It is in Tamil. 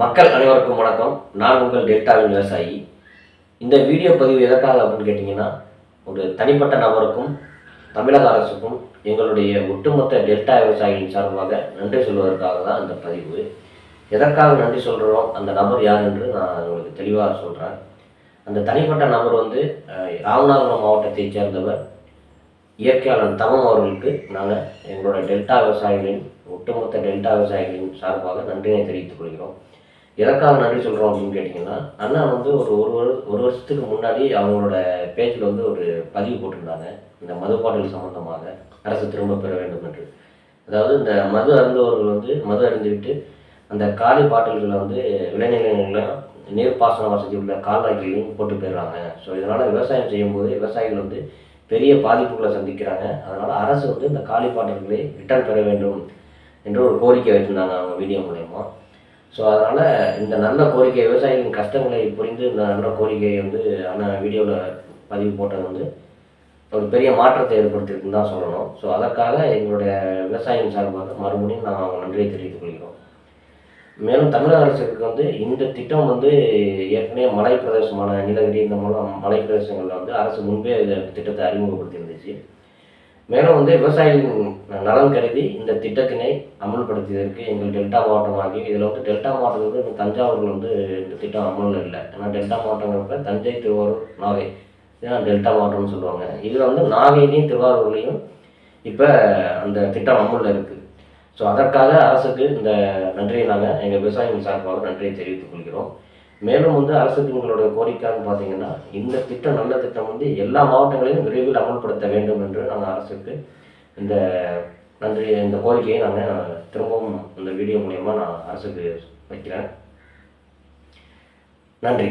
மக்கள் அனைவருக்கும் வணக்கம். நான் உங்கள் டெல்டாவின் விவசாயி. இந்த வீடியோ பதிவு எதற்காக அப்படின்னு கேட்டிங்கன்னா ஒரு தனிப்பட்ட நபருக்கும் தமிழக அரசுக்கும் எங்களுடைய ஒட்டுமொத்த டெல்டா விவசாயிகளின் சார்பாக நன்றி சொல்வதற்காக தான் இந்த பதிவு. எதற்காக நன்றி சொல்கிறோம் அந்த நபர் யார் என்று நான் உங்களுக்கு தெளிவாக சொல்கிறேன் அந்த தனிப்பட்ட நபர் வந்து ராமநாதபுரம் மாவட்டத்தைச் சேர்ந்தவர். இயற்கையாளர் தமம் அவர்களுக்கு நாங்கள் எங்களோட டெல்டா விவசாயிகளின் ஒட்டுமொத்த டெல்டா விவசாயிகளின் சார்பாக நன்றியை தெரிவித்துக் கொள்கிறோம். எதற்காக நன்றி சொல்கிறோம் அப்படின்னு கேட்டிங்கன்னா அண்ணா வந்து ஒரு ஒரு வரு- ஒரு வருஷத்துக்கு முன்னாடி அவங்களோட பேஜில் வந்து ஒரு பதிவு போட்டிருந்தாங்க. இந்த மதுப்பாடல் சம்மந்தமாக அரசு திரும்ப பெற வேண்டும் என்று. அதாவது இந்த மது அருந்தவர்கள் வந்து மது அருந்துவிட்டு அந்த காலி பாட்டில்களை வந்து விளைநிலங்களில் நீர்ப்பாசன வசதி உள்ள கால்வாய்களையும் போட்டு போயிடுறாங்க ஸோ இதனால் விவசாயம் செய்யும்போது விவசாயிகள் வந்து பெரிய பாதிப்புகளை சந்திக்கிறாங்க. அதனால் அரசு வந்து இந்த காலி பாட்டில்களை ரிட்டர்ன் பெற வேண்டும் என்று ஒரு கோரிக்கை வச்சுருந்தாங்க அவங்க வீடியோ மூலயமா. ஸோ அதனால் இந்த நல்ல கோரிக்கை விவசாயிகளின் கஷ்டங்களை புரிந்து இந்த நல்ல கோரிக்கையை வந்து ஆனால் வீடியோவில் பதிவு போட்டது வந்து ஒரு பெரிய மாற்றத்தை ஏற்படுத்தியிருக்குன்னு தான் சொல்லணும். ஸோ அதற்காக எங்களுடைய விவசாயிகள் சார்பாக மறுபடியும் நான் நன்றியை தெரிவித்துக் கொள்கிறோம். மேலும் தமிழக அரசுக்கு வந்து இந்த திட்டம் வந்து ஏற்கனவே மலை பிரதேசமான நீலகிரி இந்த மூலம் மலை பிரதேசங்களில் வந்து அரசு முன்பே இந்த திட்டத்தை அறிமுகப்படுத்தியிருந்துச்சு. மேலும் வந்து விவசாயிகளின் நலன் கருதி இந்த திட்டத்தினை அமல்படுத்தியதற்கு எங்கள் டெல்டா மாவட்டம் ஆகி இதில் வந்து டெல்டா மாவட்டத்தில் வந்து தஞ்சாவூரில் வந்து இந்த திட்டம் அமலில் இல்லை. ஏன்னா டெல்டா மாவட்டங்கிறப்ப தஞ்சை திருவாரூர் நாகை இதான் டெல்டா மாவட்டம்னு சொல்லுவாங்க. இதில் வந்து நாகையிலையும் திருவாரூர்லேயும் இப்போ அந்த திட்டம் அமலில் இருக்குது ஸோ அதற்காக அரசுக்கு இந்த நன்றியை நாங்கள் எங்கள் விவசாயிகள் சார்பாக நன்றியை தெரிவித்துக் கொள்கிறோம். மேலும் வந்து அரசுக்கு எங்களோட கோரிக்கைன்னு பார்த்தீங்கன்னா இந்த திட்டம் நல்ல திட்டம் வந்து எல்லா மாவட்டங்களிலும் விரைவில் அமல்படுத்த வேண்டும் என்று நாங்கள் அரசுக்கு இந்த நன்றி இந்த கோரிக்கையை நாங்கள் திரும்பவும் இந்த வீடியோ மூலயமா நான் அரசுக்கு வைக்கிறேன். நன்றி.